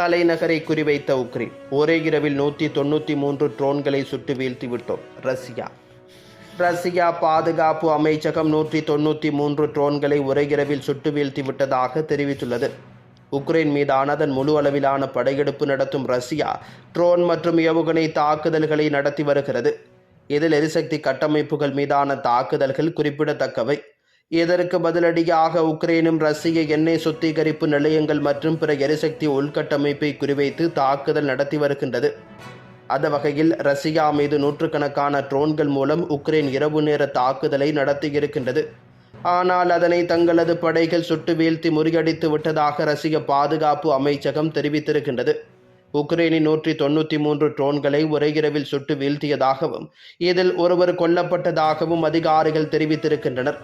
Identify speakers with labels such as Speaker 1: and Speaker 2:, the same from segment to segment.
Speaker 1: தலைநகரை குறிவைத்த உக்ரைன் ஒரே இரவில் நூற்றி தொண்ணூற்றி மூன்று ட்ரோன்களை சுட்டு வீழ்த்தி விட்டோம். ரஷ்யா. ரஷ்யா பாதுகாப்பு அமைச்சகம் நூற்றி தொண்ணூற்றி மூன்று ட்ரோன்களை ஒரே இரவில் சுட்டு வீழ்த்தி விட்டதாக தெரிவித்துள்ளது. உக்ரைன் மீதான அதன் முழு அளவிலான படையெடுப்பு நடத்தும் ரஷ்யா ட்ரோன் மற்றும் ஏவுகணை தாக்குதல்களை நடத்தி வருகிறது. இதில் எரிசக்தி கட்டமைப்புகள் மீதான தாக்குதல்கள் குறிப்பிடத்தக்கவை. இதற்கு பதிலடியாக உக்ரைனும் ரஷ்ய எண்ணெய் சுத்திகரிப்பு நிலையங்கள் மற்றும் பிற எரிசக்தி உள்கட்டமைப்பை குறிவைத்து தாக்குதல் நடத்தி வருகின்றது. அந்த வகையில் ரஷ்யா மீது நூற்றுக்கணக்கான ட்ரோன்கள் மூலம் உக்ரைன் இரவு நேர தாக்குதலை நடத்தியிருக்கின்றது ஆனால் அதனை தங்களது படைகள் சுட்டு வீழ்த்தி முறியடித்து விட்டதாக ரஷ்ய பாதுகாப்பு அமைச்சகம் தெரிவித்திருக்கின்றது. உக்ரைனின் நூற்றி தொண்ணூற்றி மூன்று ட்ரோன்களை ஒரே இரவில் சுட்டு வீழ்த்தியதாகவும் இதில் ஒருவர் கொல்லப்பட்டதாகவும் அதிகாரிகள் தெரிவித்திருக்கின்றனர்.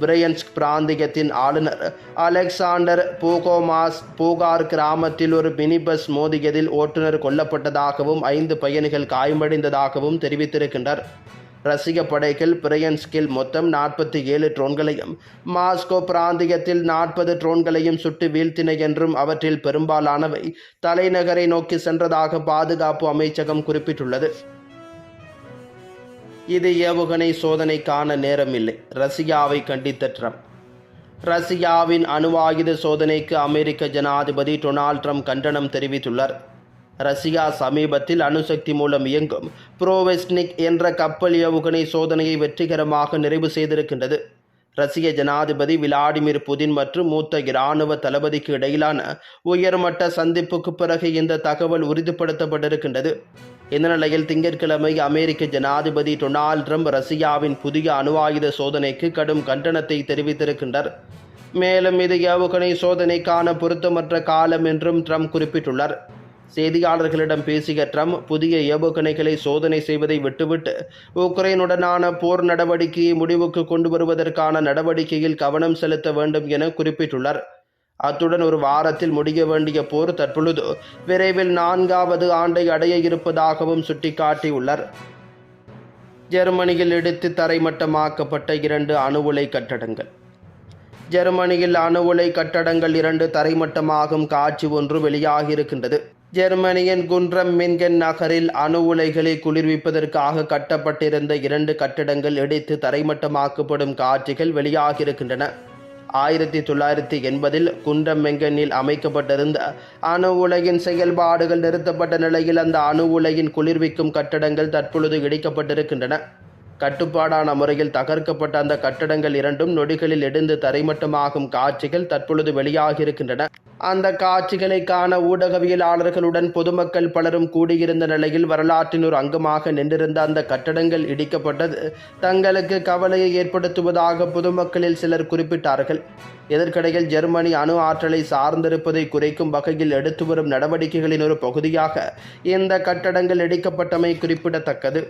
Speaker 1: பிரையன்ஸ்க் பிராந்தியத்தின் ஆளுநர் அலெக்சாண்டர் பூகோமாஸ் பூகார் கிராமத்தில் ஒரு மினி பஸ் மோதியதில் ஓட்டுநர் கொல்லப்பட்டதாகவும் ஐந்து பயணிகள் காயமடைந்ததாகவும் தெரிவித்திருக்கின்றனர். ரஷ்ய படைகள் பிரையன்ஸ்கில் மொத்தம் நாற்பத்தி ஏழு ட்ரோன்களையும் மாஸ்கோ பிராந்தியத்தில் நாற்பது ட்ரோன்களையும் சுட்டு வீழ்த்தின என்றும் அவற்றில் பெரும்பாலானவை தலைநகரை நோக்கி சென்றதாக பாதுகாப்பு அமைச்சகம் குறிப்பிட்டுள்ளது. இது ஏவுகணை சோதனைக்கான நேரமில்லை. ரஷ்யாவை கண்டித்த ட்ரம்ப். ரஷ்யாவின் அணுவாயுத சோதனைக்கு அமெரிக்க ஜனாதிபதி டொனால்ட் ட்ரம்ப் கண்டனம் தெரிவித்துள்ளார். ரஷ்யா சமீபத்தில் அணுசக்தி மூலம் இயங்கும் புரோவெஸ்னிக் என்ற கப்பல் ஏவுகணை சோதனையை வெற்றிகரமாக நிறைவு செய்திருக்கின்றது. ரஷ்ய ஜனாதிபதி விளாடிமிர் புதின் மற்றும் மூத்த இராணுவ தளபதிக்கு இடையிலான உயர்மட்ட சந்திப்புக்கு பிறகு இந்த தகவல் உறுதிப்படுத்தப்பட்டிருக்கின்றது. இந்த நிலையில் திங்கட்கிழமை அமெரிக்க ஜனாதிபதி டொனால்ட் ட்ரம்ப் ரஷ்யாவின் புதிய அணு ஆயுத சோதனைக்கு கடும் கண்டனத்தை தெரிவித்திருக்கின்றார். மேலும் இது ஏவுகணை சோதனைக்கான பொருத்தமற்ற காலம் என்றும் ட்ரம்ப் குறிப்பிட்டுள்ளார். செய்தியாளர்களிடம் பேசிய ட்ரம்ப் புதிய ஏவுகணைகளை சோதனை செய்வதை விட்டுவிட்டு உக்ரைனுடனான போர் நடவடிக்கையை முடிவுக்கு கொண்டு வருவதற்கான நடவடிக்கையில் கவனம் செலுத்த வேண்டும் என குறிப்பிட்டுள்ளார். அத்துடன் ஒரு வாரத்தில் முடிய வேண்டிய போர் தற்பொழுது விரைவில் நான்காவது ஆண்டை அடைய இருப்பதாகவும் சுட்டிக்காட்டியுள்ளார். ஜெர்மனியில் இடித்து தரைமட்டமாக்கப்பட்ட இரண்டு அணு உலை கட்டடங்கள். ஜெர்மனியில் அணு உலை கட்டடங்கள் இரண்டு தரைமட்டமாகும் காட்சி ஒன்று வெளியாகியிருக்கின்றது. ஜெர்மனியின் குன்றம் மின்கென் நகரில் அணு உலைகளை குளிர்விப்பதற்காக கட்டப்பட்டிருந்த இரண்டு கட்டடங்கள் இடித்து தரைமட்டமாக்கப்படும் காட்சிகள் வெளியாகியிருக்கின்றன. ஆயிரத்தி தொள்ளாயிரத்தி எண்பதில் குன்றம் மெங்கனில் அமைக்கப்பட்டிருந்த அணு உலையின் செயல்பாடுகள் நிறுத்தப்பட்ட நிலையில் அந்த அணு உலையின் குளிர்விக்கும் கட்டடங்கள் தற்பொழுது இடிக்கப்பட்டிருக்கின்றன. கட்டுப்பாடான முறையில் தகர்க்கப்பட்ட அந்த கட்டடங்கள் இரண்டும் நொடிகளில் எடுந்து தரைமட்டமாகும் காட்சிகள் தற்பொழுது வெளியாகியிருக்கின்றன. அந்த காட்சிகளை காண ஊடகவியலாளர்களுடன் பொதுமக்கள் பலரும் கூடியிருந்த நிலையில் வரலாற்றின் ஒரு அங்கமாக நின்றிருந்த அந்த கட்டடங்கள் இடிக்கப்பட்டது. தங்களுக்கு கவலையை ஏற்படுத்துவதாக பொதுமக்களில் சிலர் குறிப்பிட்டார்கள். இதற்கிடையில் ஜெர்மனி அணு ஆற்றலை சார்ந்திருப்பதை குறைக்கும் வகையில் எடுத்து வரும் நடவடிக்கைகளின் ஒரு பகுதியாக இந்த கட்டடங்கள் இடிக்கப்பட்டமை குறிப்பிடத்தக்கது.